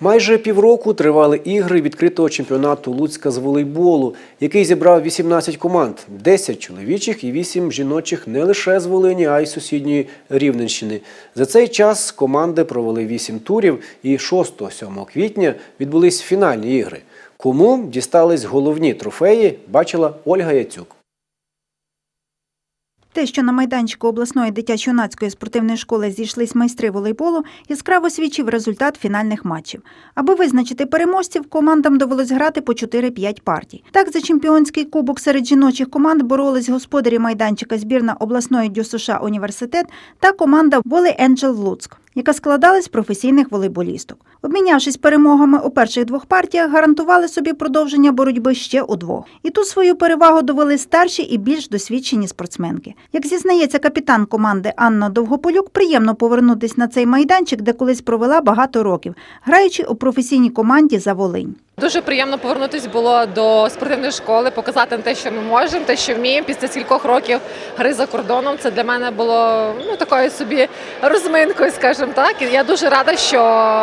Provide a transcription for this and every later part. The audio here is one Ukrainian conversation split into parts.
Майже півроку тривали ігри відкритого чемпіонату Луцька з волейболу, який зібрав 18 команд, 10 чоловічих і 8 жіночих не лише з Волині, а й сусідньої Рівненщини. За цей час команди провели 8 турів і 6-7 квітня відбулись фінальні ігри. Кому дістались головні трофеї, бачила Ольга Яцюк. Те, що на майданчику обласної дитячо-юнацької спортивної школи зійшлись майстри волейболу, яскраво свідчив результат фінальних матчів. Аби визначити переможців, командам довелось грати по 4-5 партій. Так, за чемпіонський кубок серед жіночих команд боролись господарі майданчика збірна обласної ДЮСШ університет та команда Волей Енджел Луцьк, яка складалась з професійних волейболісток. Обмінявшись перемогами у перших двох партіях, гарантували собі продовження боротьби ще у двох. І тут свою перевагу довели старші і більш досвідчені спортсменки. Як зізнається капітан команди Анна Довгополюк, приємно повернутися на цей майданчик, де колись провела багато років, граючи у професійній команді за Волинь. Дуже приємно повернутися було до спортивної школи, показати те, що ми можемо, те, що вміємо після стількох років гри за кордоном. Це для мене було ну такою собі розминкою, скажімо так. І я дуже рада, що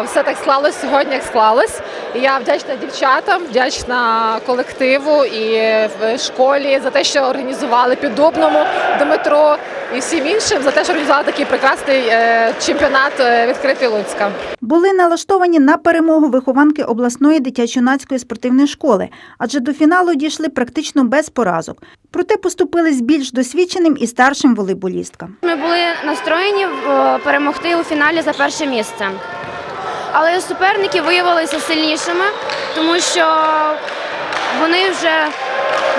все так склалось сьогодні, як склалось. І я вдячна дівчатам, вдячна колективу і школі за те, що організували піддубному Дмитру і всім іншим за те, що організували такий прекрасний е, чемпіонат е, відкритий Луцька. Були налаштовані на перемогу вихованки обласної дитячо-юнацької спортивної школи, адже до фіналу дійшли практично без поразок. Проте поступили з більш досвідченим і старшим волейболісткам. Ми були настроєні е, перемогти у фіналі за перше місце. Але суперники виявилися сильнішими, тому що вони вже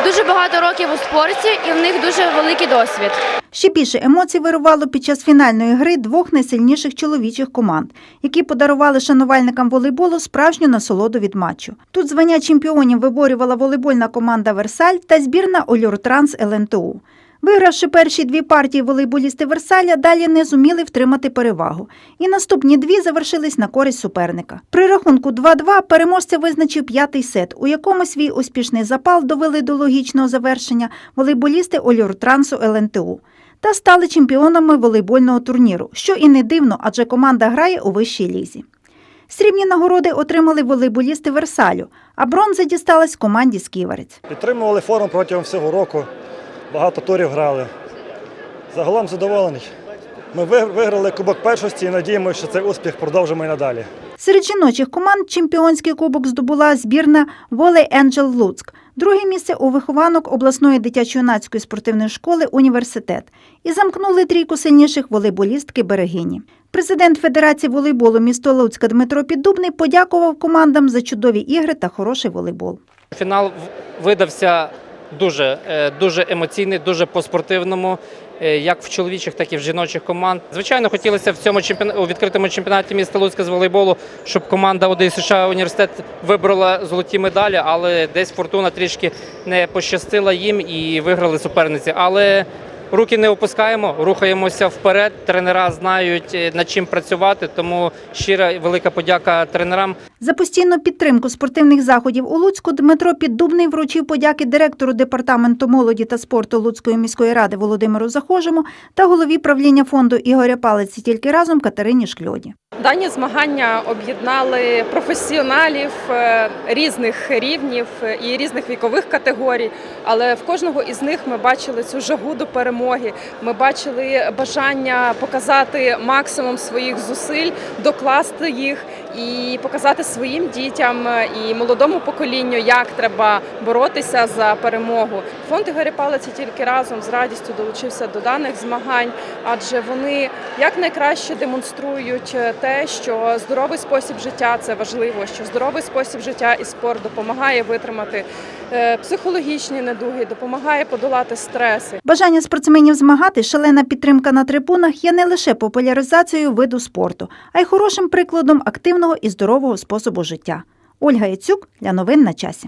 дуже багато років у спорті і в них дуже великий досвід. Ще більше емоцій вирувало під час фінальної гри двох найсильніших чоловічих команд, які подарували шанувальникам волейболу справжню насолоду від матчу. Тут звання чемпіонів виборювала волейбольна команда Версаль та збірна Ольортранс ЛНТУ. Вигравши перші дві партії волейболісти Версаля, далі не зуміли втримати перевагу. І наступні дві завершились на користь суперника. При рахунку 2-2 переможця визначив п'ятий сет, у якому свій успішний запал довели до логічного завершення волейболісти Ольортрансу ЛНТУ та стали чемпіонами волейбольного турніру, що і не дивно, адже команда грає у вищій лізі. Срібні нагороди отримали волейболісти Версалю, а бронза дісталась команді Сківерець. Підтримували форму протягом всього року. Багато турів грали. Загалом задоволений. Ми виграли кубок першості і надіємося, що цей успіх продовжимо і надалі. Серед жіночих команд чемпіонський кубок здобула збірна Волей Енджел Луцьк. Друге місце у вихованок обласної дитячо-юнацької спортивної школи університет. І замкнули трійку сильніших волейболістки Берегині. Президент Федерації волейболу місто Луцька Дмитро Піддубний подякував командам за чудові ігри та хороший волейбол. Фінал видався дуже, е, дуже емоційний, дуже по-спортивному, е, як в чоловічих, так і в жіночих команд. Звичайно, хотілося в цьому чемпіон... у відкритому чемпіонаті міста Луцька з волейболу, щоб команда ОДІ університет вибрала золоті медалі, але десь фортуна трішки не пощастила їм і виграли суперниці. Але руки не опускаємо, рухаємося вперед. Тренера знають е, над чим працювати, тому щира велика подяка тренерам. За постійну підтримку спортивних заходів у Луцьку Дмитро Піддубний вручив подяки директору департаменту молоді та спорту Луцької міської ради Володимиру Захожому та голові правління фонду Ігоря Палиці тільки разом Катерині Шкльоді. Дані змагання об'єднали професіоналів е, різних рівнів е, і різних вікових категорій. Але в кожного із них ми бачили цю жагу до перемоги. Ми бачили бажання показати максимум своїх зусиль, докласти їх і показати своїм дітям е, і молодому поколінню, як треба боротися за перемогу. Фонд Ігоря Палиці тільки разом з радістю долучився до даних змагань, адже вони якнайкраще демонструють е, те, що здоровий спосіб життя це важливо, що здоровий спосіб життя і спорт допомагає витримати е, психологічні недуги, допомагає подолати стреси. Бажання спортсменів змагати, шалена підтримка на трибунах є не лише популяризацією виду спорту, а й хорошим прикладом активного і здорового способу життя. Ольга Яцюк для новин на часі.